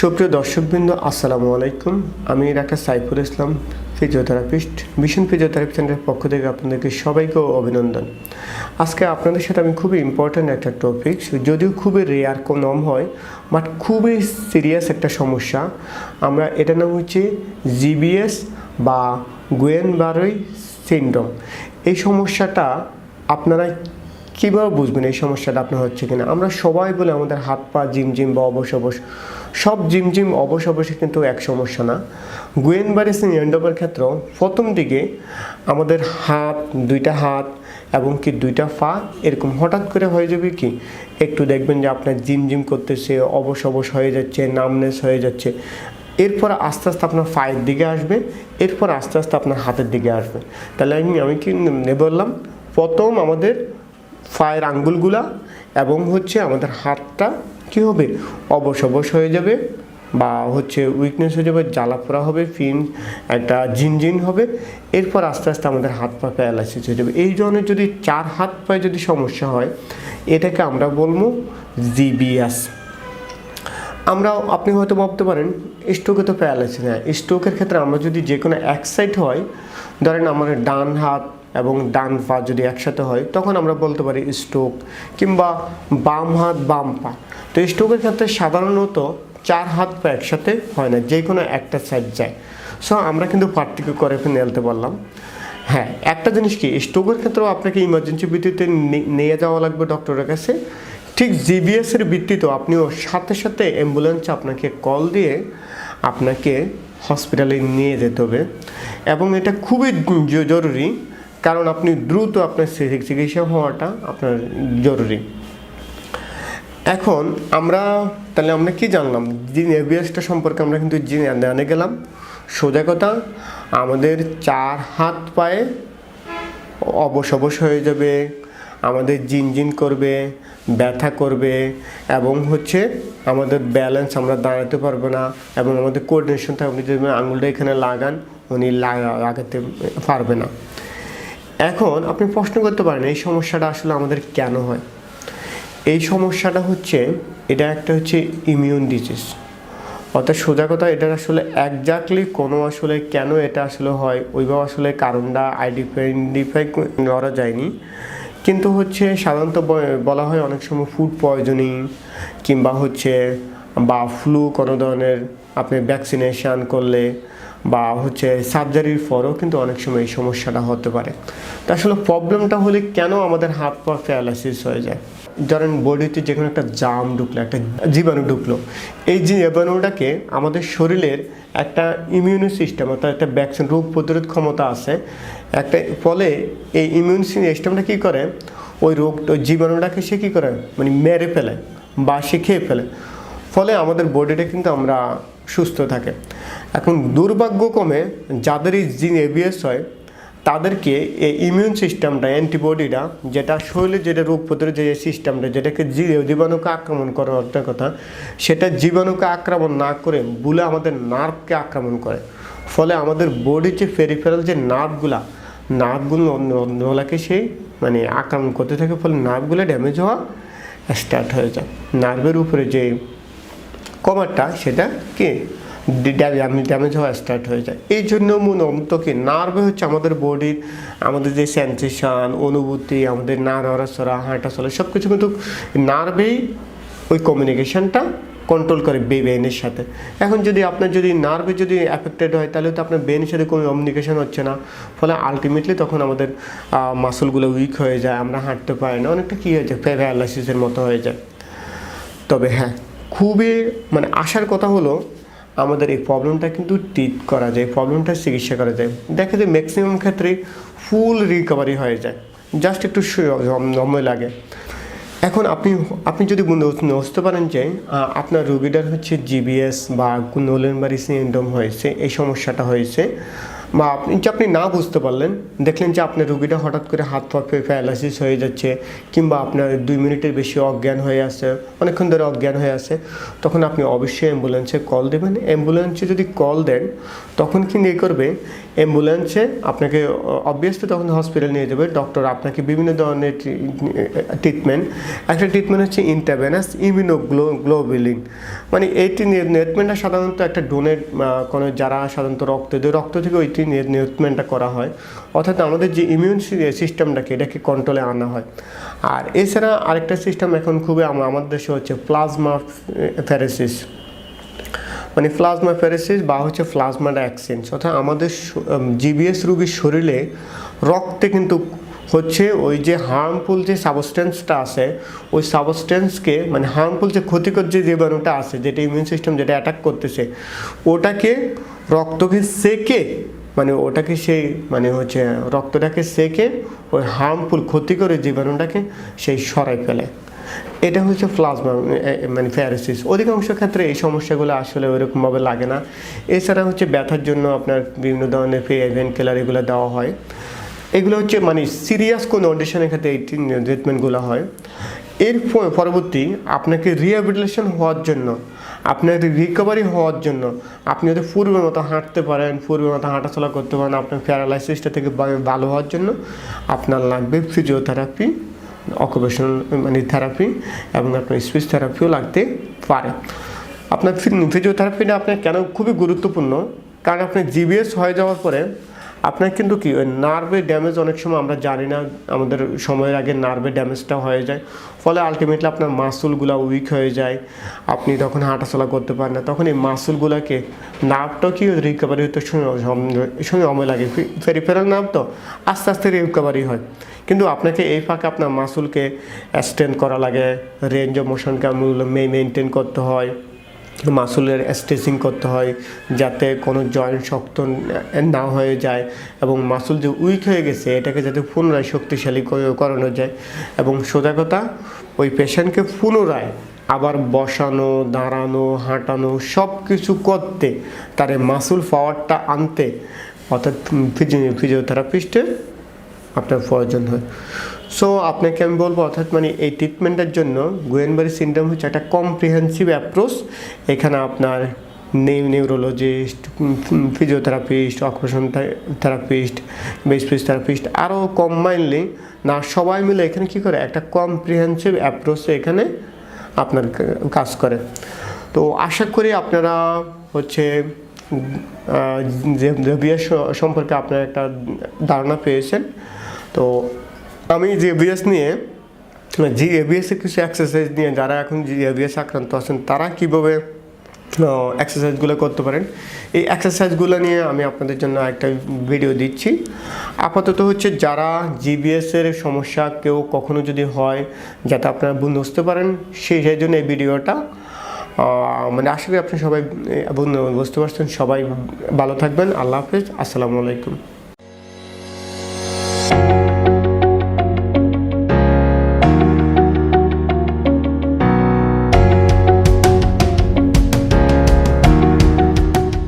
সুপ্রিয় দর্শকবৃন্দ, আসসালামু আলাইকুম। আমি doctor Saiful Islam, physiotherapist, mission physiotherapy সেন্টারের পক্ষ থেকে আপনাদেরকে সবাইকে অভিনন্দন। আজকে আপনাদের সাথে আমি খুবই ইম্পর্ট্যান্ট একটা টপিক যদিও খুবই রেয়ার কম হয় বাট খুবই সিরিয়াস একটা সমস্যা। আমরা এটার নাম হচ্ছে জিবিএস বা গুয়েন বারোই সিন্ড্রোম এই সমস্যাটা আপনারা কীভাবে বুঝবেন? এই সমস্যাটা আপনার হচ্ছে কিনা? আমরা সবাই বলে আমাদের হাত পা জিম জিম বা অবশ অবশ। সব জিমজিম অবশ অবশ্যই কিন্তু এক সমস্যা না। গুয়েন গুয়েনবারিস এন্ডোপের ক্ষেত্রেও প্রথম দিকে আমাদের হাত, দুইটা হাত এবং কি দুইটা পা এরকম হঠাৎ করে হয়ে যাবে কি? একটু দেখবেন যে আপনার জিম জিম করতেছে, অবশ অবশ হয়ে যাচ্ছে, নামনেস হয়ে যাচ্ছে। এরপর আস্তে আস্তে আপনার পায়ের দিকে আসবে, এরপর আস্তে আস্তে আপনার হাতের দিকে আসবে। তাহলে আমি আমি কি বললাম, প্রথম আমাদের পায়ের আঙ্গুলগুলা এবং হচ্ছে আমাদের হাতটা কী হবে? অবশ অবশ হয়ে যাবে বা হচ্ছে উইকনেস হয়ে যাবে জ্বালা পোড়া হবে, ফিন, একটা ঝিনঝিন হবে, এরপর আস্তে আস্তে আমাদের হাত পা প্যারালাইসিস হয়ে যাবে। এই ধরনের যদি চার হাত পায়ে যদি সমস্যা হয়, এটাকে আমরা বলব জিবিএস আমরা আপনি হয়তো ভাবতে পারেন স্ট্রোকে তো প্যারালাইসিস হ্যাঁ স্ট্রোকের ক্ষেত্রে আমরা যদি যে কোনো এক সাইড হয়, ধরেন আমাদের ডান হাত এবং ডান পা যদি একসাথে হয়, তখন আমরা বলতে পারি স্ট্রোক কিংবা বাম হাত, বাম পা। তো স্ট্রোকের ক্ষেত্রে সাধারণত চার হাত পা একসাথে হয় না যে কোনো একটা সাইড যায়। সো আমরা কিন্তু পার্থক্য করে ফেলতে পারলাম। হ্যাঁ একটা জিনিস কি স্ট্রোকের ক্ষেত্রেও আপনাকে ইমার্জেন্সি ভিত্তিতে নিয়ে যাওয়া লাগবে ডক্টরের কাছে। ঠিক জিবিএসের ভিত্তিতেও আপনিও সাথে সাথে অ্যাম্বুলেন্স আপনাকে কল দিয়ে আপনাকে হসপিটালে নিয়ে যেতে হবে। এবং এটা খুবই জরুরি কারণ আপনি দ্রুত আপনার চিকিৎসা হওয়াটা আপনার জরুরি। এখন আমরা, তাহলে আমরা কি জানলাম? যে এবিএসটা সম্পর্কে আমরা কিন্তু জেনে জানে গেলাম। সোজা কথা, আমাদের চার হাত পায়ে অবশ অবশ হয়ে যাবে, আমাদের জিনজিন করবে, ব্যথা করবে, এবং হচ্ছে আমাদের ব্যালেন্স আমরা দাঁড়াতে পারব না, এবং আমাদের কোঅর্ডিনেশন থাকে আপনি যদি আঙুলটা এখানে লাগান, উনি লাগাতে পারবে না। এখন আপনি প্রশ্ন করতে পারেন, এই সমস্যাটা আসলে আমাদের কেন হয়? এই সমস্যাটা হচ্ছে, এটা একটা হচ্ছে ইমিউন ডিজিজ অর্থাৎ সোজা কথা এটার আসলে একজাক্টলি কোনো আসলে কেন এটা আসলে হয়, ওইভাবে আসলে কারণটা আইডেন্টিফাই করা যায়নি। কিন্তু হচ্ছে সাধারণত বলা হয় অনেক সময় ফুড পয়জনিং কিংবা হচ্ছে বা ফ্লু কোনো ধরনের আপনি ভ্যাকসিনেশান করলে বা হচ্ছে সার্জারির পরও কিন্তু অনেক সময় এই সমস্যাটা হতে পারে। তো আসলে প্রবলেমটা হলে কেন আমাদের হাত পা প্যারালাইসিস হয়ে যায়? ধরেন বডিতে যে কোনো একটা জাম ঢুকলো, একটা জীবাণু ঢুকলো, এই জীবাণুটাকে আমাদের শরীরের একটা ইমিউনি সিস্টেম অর্থাৎ একটা ভ্যাকসিন রোগ প্রতিরোধ ক্ষমতা আছে। একটা ফলে এই ইমিউন সিস্টেমটা কী করে? ওই রোগ, ওই জীবাণুটাকে সে কী করে? মানে মেরে ফেলে বা সে খেয়ে ফেলে। ফলে আমাদের বডিটা কিন্তু আমরা সুস্থ থাকে। এখন দুর্ভাগ্যক্রমে যাদের এই জিন এবিএস হয়, তাদেরকে এই ইমিউন সিস্টেমটা অ্যান্টিবডিটা যেটা শরীরে যেটা রোগ প্রতিরোধ যে সিস্টেমটা যেটাকে জীবাণুকে আক্রমণ করার একটা কথা, সেটা জীবাণুকে আক্রমণ না করে বুলে আমাদের নার্ভকে আক্রমণ করে। ফলে আমাদের বডির যে ফেরিফেরাল যে নার্ভগুলা নার্ভগুলো অন্যগুলাকে সেই মানে আক্রমণ করতে থাকে, ফলে নার্ভগুলো ড্যামেজ হওয়া স্টার্ট হয়ে যায়। নার্ভের উপরে যে কভারটা সেটা কি? ড্যামেজ হওয়া স্টার্ট হয়ে যায়। এই জন্য মূলত কি নার্ভে হচ্ছে আমাদের বডির আমাদের যে সেন্সেশন অনুভূতি, আমাদের না নড়াচড়া হাঁটা চলা সব কিছু কিন্তু নার্ভেই ওই কমিউনিকেশনটা কন্ট্রোল করে ব্রেনের সাথে। এখন যদি আপনার যদি নার্ভে যদি অ্যাফেক্টেড হয়, তাহলে তো আপনার ব্রেনের সাথে কোনো কমিউনিকেশন হচ্ছে না। ফলে আলটিমেটলি তখন আমাদের মাসলগুলো উইক হয়ে যায়, আমরা হাঁটতে পারি না। অনেকটা কী হয়ে যায় প্যারালাইসিসের মতো হয়ে যায়। তবে হ্যাঁ খুবই মানে আসার কথা হলো আমাদের এই প্রবলেমটা কিন্তু ট্রিট করা যায় প্রবলেমটা চিকিৎসা করা যায়। দেখা যায় ম্যাক্সিমাম ক্ষেত্রে ফুল রিকভারি হয়ে যায়। জাস্ট একটু সময় লাগে। এখন আপনি আপনি যদি বুঝতে- পারেন যে আপনার রোগীটার হচ্ছে জিবিএস বা নোলেনবারি সিন্ড্রোম হয়েছে, এই সমস্যাটা হয়েছে। বা আপনি যে আপনি না বুঝতে পারলেন, দেখলেন যে আপনার রুগীটা হঠাৎ করে হাত পা প্যারালাইসিস হয়ে যাচ্ছে, কিংবা আপনার দুই মিনিটের বেশি অজ্ঞান হয়ে আছে, অনেকক্ষণ ধরে অজ্ঞান হয়ে আছে, তখন আপনি অবশ্যই অ্যাম্বুলেন্সে কল দেবেন। অ্যাম্বুলেন্সে যদি কল দেন, তখন কি নিয়ে করবে? অ্যাম্বুলেন্সে আপনাকে অবভিয়াসলি তখন হসপিটাল নিয়ে যাবে, ডক্টর আপনাকে বিভিন্ন ধরনের ট্রিটমেন্ট, একটা ট্রিটমেন্ট হচ্ছে ইন্টারভেনাস ইমিউনোগ্লো গ্লোবিলিন মানে এই ট্রিটমেন্টটা সাধারণত একটা ডোনেট কোনো যারা সাধারণত রক্ত দেয়, রক্ত থেকে ওই ট্রিটমেন্টটা করা হয়। অর্থাৎ আমাদের যে ইমিউন সিস্টেমটাকে এটাকে কন্ট্রোলে আনা হয়। আর এছাড়া আরেকটা সিস্টেম এখন খুবই আম- আমাদের দেশে হচ্ছে প্লাজমা ফ্যারেসিস মানে প্লাজমা প্যারাসিস বা হচ্ছে প্লাজমা অ্যাক্সেন্স অর্থাৎ আমাদের জিবিএস রুগীর শরীরে রক্তে কিন্তু হচ্ছে ওই যে হার্মফুল যে সাবস্টেন্সটা আছে, ওই সাবস্টেন্সকে মানে হার্মফুল যে ক্ষতিকর যে জীবাণুটা আছে, যেটা ইমিউন সিস্টেম যেটা অ্যাটাক করতেছে, ওটাকে রক্তকে সেকে মানে ওটাকে সেই মানে হচ্ছে রক্তটাকে সেকে ওই হার্মফুল ক্ষতিকর ওই জীবাণুটাকে সেই সরাই ফেলে। এটা হচ্ছে প্লাজমা মানে ফ্যারাসিস অধিকাংশ ক্ষেত্রে এই সমস্যাগুলো আসলে ওইরকমভাবে লাগে না। এছাড়া হচ্ছে ব্যথার জন্য আপনার বিভিন্ন ধরনের পেন কেলার এগুলো দেওয়া হয়। এগুলো হচ্ছে মানে সিরিয়াস কোনো অডিশনের ক্ষেত্রে এই ট্রিটমেন্টগুলো হয়। এর পরবর্তী আপনাকে রিহ্যাবিলিটেশন হওয়ার জন্য, আপনার রিকভারি হওয়ার জন্য, আপনি যদি পূর্বের মতো হাঁটতে পারেন, পূর্বের মতো হাঁটাচলা করতে পারেন, আপনার প্যারালাইসিসটা থেকে ভালো হওয়ার জন্য আপনার লাগবে ফিজিওথেরাপি অকুপেশনাল মানে থেরাপি এবং আপনার স্পিচ থেরাপিও লাগতে পারে। আপনার ফিজিওথেরাপিটা আপনার কেন খুবই গুরুত্বপূর্ণ? কারণ আপনার জিবিএস হয়ে যাওয়ার পরে আপনার কিন্তু কি, ওই নার্ভের ড্যামেজ অনেক সময় আমরা জানি না, আমাদের সময়ের আগে নার্ভের ড্যামেজটা হয়ে যায়। ফলে আলটিমেটলি আপনার মাসুলগুলো উইক হয়ে যায়। আপনি তখন হাঁটাচলা করতে পারেন না। তখন এই মাসুলগুলোকে নার্ভটাও কি রিকভারি হতে সময় সময় লাগে। ফেরিফেরাল নার্ভ তো আস্তে আস্তে রিকভারি হয়। কিন্তু আপনাকে এই ফাঁকে আপনার মাসুলকে স্ট্রেন করা লাগে। রেঞ্জ অফ মোশনকে মেনটেন করতে হয়। মাসুলের স্ট্রেচিং করতে হয় যাতে কোনো জয়েন্ট শক্ত না হয়ে যায় এবং মাসুল যে উইক হয়ে গেছে, এটাকে যাতে পুনরায় শক্তিশালী করে- করানো যায় এবং সোজা কথা, ওই পেশেন্টকে পুনরায় আবার বসানো, দাঁড়ানো, হাঁটানো সব কিছু করতে তার মাসুল পাওয়ারটা আনতে অর্থাৎ ফিজিওথেরাপিস্টের আপনার প্রয়োজন হয়। সো আপনাকে আমি বলব, অর্থাৎ মানে এই ট্রিটমেন্টের জন্য গোয়েনবারি সিন্ড্রোম হচ্ছে একটা কম্প্রিহেন্সিভ অ্যাপ্রোচ এখানে আপনার new neurologist physiotherapist occupation therapist speech therapist আরও কম্বাইনলি না, সবাই মিলে এখানে কী করে? একটা কম্প্রিহেন্সিভ অ্যাপ্রোচে এখানে আপনার কাজ করে। তো আশা করি আপনারা হচ্ছে যে সম্পর্কে আপনারা একটা ধারণা পেয়েছেন। তো আমি যে এবিএস নিয়ে জি এবিএসের কিছু এক্সারসাইজ নিয়ে যারা এখন জি এবিএস আক্রান্ত আছেন, তারা কীভাবে এক্সারসাইজগুলো করতে পারেন? এই এক্সারসাইজগুলো নিয়ে আমি আপনাদের জন্য একটা ভিডিও দিচ্ছি। আপাতত হচ্ছে যারা জিবিএসের সমস্যা কেউ কখনো যদি হয়, যাতে আপনারা বুঝতে পারেন সেই সেই জন্য এই ভিডিওটা মানে আশা করি আপনি সবাই বুঝতে পারছেন, সবাই ভালো থাকবেন। আল্লাহ হাফেজ, আসসালামু আলাইকুম।